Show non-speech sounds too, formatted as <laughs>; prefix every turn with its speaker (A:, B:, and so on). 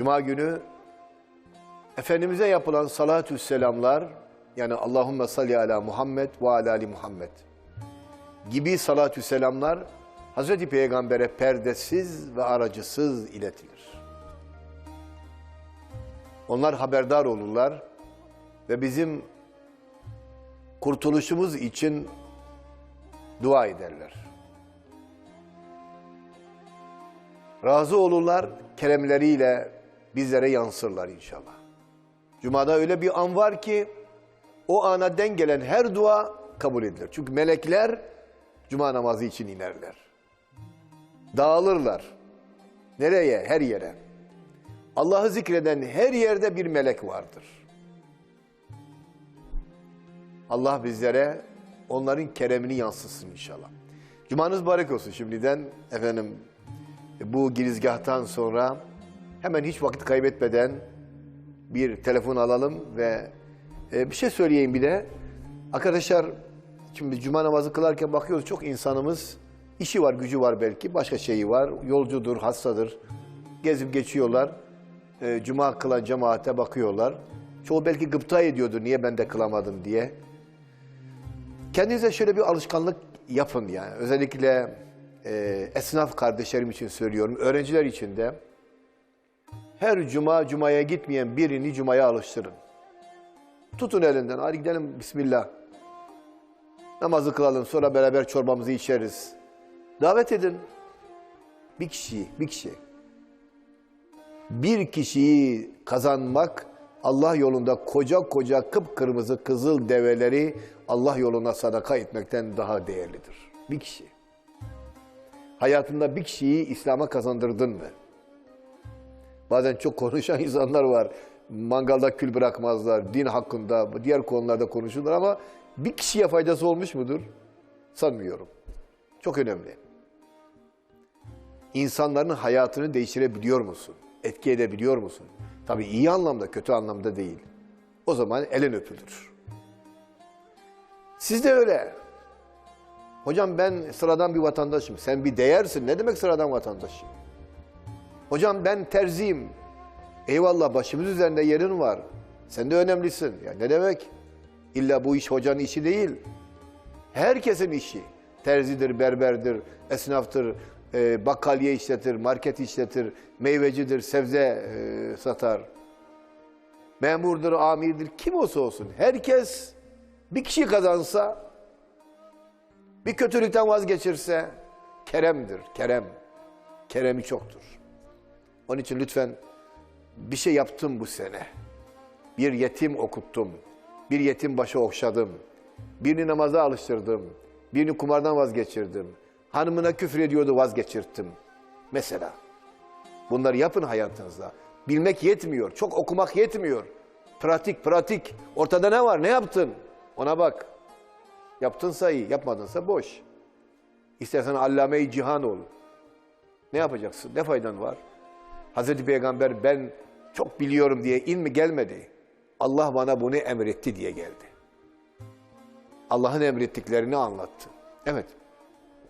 A: Cuma günü Efendimiz'e yapılan salatü selamlar yani Allahümme salli ala Muhammed ve ala ali Muhammed gibi salatü selamlar Hazreti Peygamber'e perdesiz ve aracısız iletilir. Onlar haberdar olurlar ve bizim kurtuluşumuz için dua ederler. Razı olurlar, keremleriyle bizlere yansırlar inşallah. Cuma'da öyle bir an var ki o ana denk gelen her dua kabul edilir. Çünkü melekler Cuma namazı için inerler. Dağılırlar. Nereye? Her yere. Allah'ı zikreden her yerde bir melek vardır. Allah bizlere onların keremini yansıtsın inşallah. Cumanız mübarek olsun şimdiden efendim. Bu girizgahtan sonra hemen hiç vakit kaybetmeden bir telefon alalım ve e, bir şey söyleyeyim bir de. Arkadaşlar şimdi cuma namazı kılarken bakıyoruz çok insanımız işi var, gücü var belki, başka şeyi var, yolcudur, hastadır. Gezip geçiyorlar. E, cuma kılan cemaate bakıyorlar. Çoğu belki gıpta ediyordur niye ben de kılamadım diye. Kendinize şöyle bir alışkanlık yapın yani. Özellikle e, esnaf kardeşlerim için söylüyorum, öğrenciler için de. Her cuma cumaya gitmeyen birini cumaya alıştırın. Tutun elinden, hadi gidelim bismillah. Namazı kılalım, sonra beraber çorbamızı içeriz. Davet edin. Bir kişiyi, bir kişi. Bir kişiyi kazanmak Allah yolunda koca koca kıpkırmızı kızıl develeri Allah yoluna sadaka etmekten daha değerlidir. Bir kişi. Hayatında bir kişiyi İslam'a kazandırdın mı? Bazen çok konuşan <laughs> insanlar var. Mangalda kül bırakmazlar. Din hakkında, diğer konularda konuşurlar ama bir kişiye faydası olmuş mudur? Sanmıyorum. Çok önemli. İnsanların hayatını değiştirebiliyor musun? Etki edebiliyor musun? Tabii iyi anlamda, kötü anlamda değil. O zaman elin öpülür. Siz de öyle. Hocam ben sıradan bir vatandaşım. Sen bir değersin. Ne demek sıradan vatandaşım? Hocam ben terziyim. Eyvallah başımız üzerinde yerin var. Sen de önemlisin. Ya ne demek? İlla bu iş hocanın işi değil. Herkesin işi. Terzidir, berberdir, esnaftır, e, bakkaliye işletir, market işletir, meyvecidir, sebze e, satar. Memurdur, amirdir, kim olsa olsun. Herkes bir kişi kazansa, bir kötülükten vazgeçirse keremdir, kerem. Keremi çoktur. Onun için lütfen bir şey yaptım bu sene. Bir yetim okuttum. Bir yetim başı okşadım. Birini namaza alıştırdım. Birini kumardan vazgeçirdim. Hanımına küfür ediyordu vazgeçirttim. Mesela. Bunları yapın hayatınızda. Bilmek yetmiyor. Çok okumak yetmiyor. Pratik, pratik. Ortada ne var? Ne yaptın? Ona bak. Yaptınsa iyi, yapmadınsa boş. İstersen allame-i cihan ol. Ne yapacaksın? Ne faydan var? Hazreti Peygamber ben çok biliyorum diye ilmi gelmedi. Allah bana bunu emretti diye geldi. Allah'ın emrettiklerini anlattı. Evet.